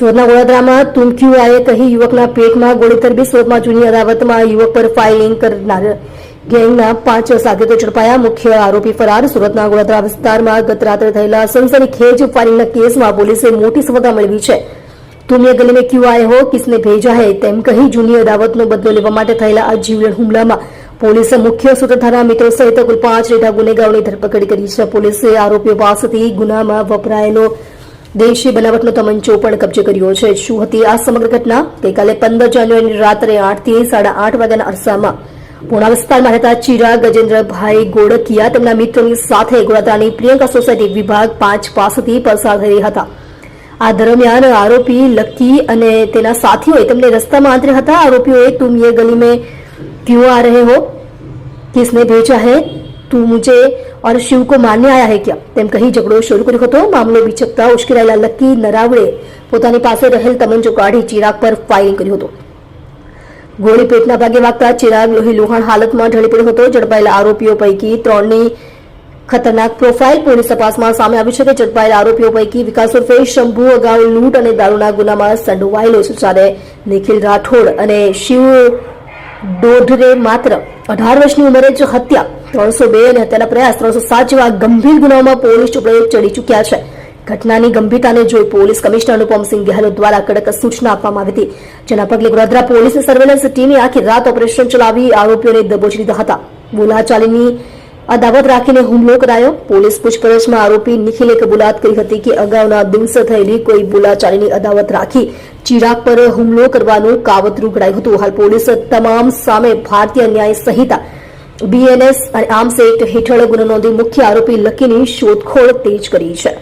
સુરતના વડોદરામાં તુમકીવાએ કહી યુવકના પેટમાં ગોળી તરબી. સુરતમાં જૂની અદાવતમાં યુવક પર ફાયરિંગ કરનાર ગેંગના પાંચ સાગરીતો ઝડપાયા. મુખ્ય આરોપી ફરાર. સુરતના ગોળદરા વિસ્તારમાં ગત રાત્રે થયેલા સનસનીખેજ ફાયરિંગના કેસમાં પોલીસે મોટી સફળતા મેળવી છે. તુમને ગલે ક્યુ આય હો? કિસને ભેજા હૈ? તેમ કહી જૂની અદાવતનો બદલો લેવા માટે થયેલા આ જીવલેણ હુમલામાં પોલીસે મુખ્ય સૂત્રધારા મિત્રો સહિત કુલ પાંચ રેટા ગુનેગારોની ધરપકડ કરી છે. પોલીસે આરોપીઓ પાસેથી ગુનામાં વપરાયેલો દેશી બનાવટનો તમંચો પણ કબજે કર્યો છે. શું હતી આ સમગ્ર ઘટના? ગઈકાલે પંદર જાન્યુઆરી રાત્રે આઠથી સાડા આઠ વાગ્યાના અરસામાં પૂણા વિસ્તારમાં રહેતા ચિરા ગજેન્દ્રભાઈ ગોડકિયા તેમના મિત્રોની સાથે ગોળાદાની પ્રિયંકા સોસાયટી વિભાગ પાંચ પાસેથી પસાર થઈ હતા. આ દરમિયાન આરોપી લકી અને તેના સાથીઓએ તેમને રસ્તામાં આંતર્યા હતા. આરોપીઓએ, તું યે ગલી મેં ક્યું આ રહે હો? કિસને ભેજા હે? તું મુજે और शिव को मारने आया है क्या તેમ કહી ઝઘડો શરૂ કર્યો હતો મામલો બીચકતા ઉશ્કેરાયેલા લક્કી નરાવડે પોતાની પાસે રહેલ તમંચો કાઢી ચિરાગ પર ફાયરિંગ કર્યું હતું ગોળી પેટના ભાગે વાગતા ચિરાગ લોહી લુહાણ હાલતમાં ઢળી પડ્યો હતો ઝડપાયેલા આરોપીઓ પૈકી ત્રણની ખતરનાક પ્રોફાઇલ પોલીસ તપાસમાં સામે આવ્યું છે કે ઝડપાયેલા આરોપીઓ પૈકી વિકાસ ઉર્ફે શંભુ અગાઉ લૂંટ અને દારૂના ગુનામાં સંડોવાયેલો છે જ્યારે નિખિલ રાઠોડ અને શિવ દોઢરે માત્ર. અઢાર વર્ષની ઉંમરે જ હત્યા. ત્રણસો બે અને હત્યાના પ્રયાસ ત્રણસો સાત જેવા ગંભીર ગુનાઓમાં પોલીસ ચોપડે ચડી ચૂક્યા છે. ઘટનાની ગંભીરતાને જોઈ પોલીસ કમિશનર અનુપમસિંહ ગેહલોત દ્વારા કડક સૂચના આપવામાં આવી હતી. જેના પગલે વડોદરા પોલીસ સર્વેલન્સ ટીમે આખી રાત ઓપરેશન ચલાવી આરોપીઓને દબોચી લીધા હતા. બોલાચાલીની અદાવત રાખીને હુમલો કરાયો. પોલીસ પૂછપરછમાં આરોપી નિખિલે કબૂલાત કરી હતી કે અગાઉના દિવસે થયેલી કોઈ બોલાચાલીની અદાવત રાખી ચિરાગ પર હુમલો કરવાનું કાવતરું ઘડાયું હતું. હાલ પોલીસ તમામ સામે ભારતીય ન્યાય સંહિતા બીએનએસ અને આર્મ્સ એક્ટ હેઠળ ગુનો નોંધી મુખ્ય આરોપી લકીની શોધખોળ તેજ કરી છે.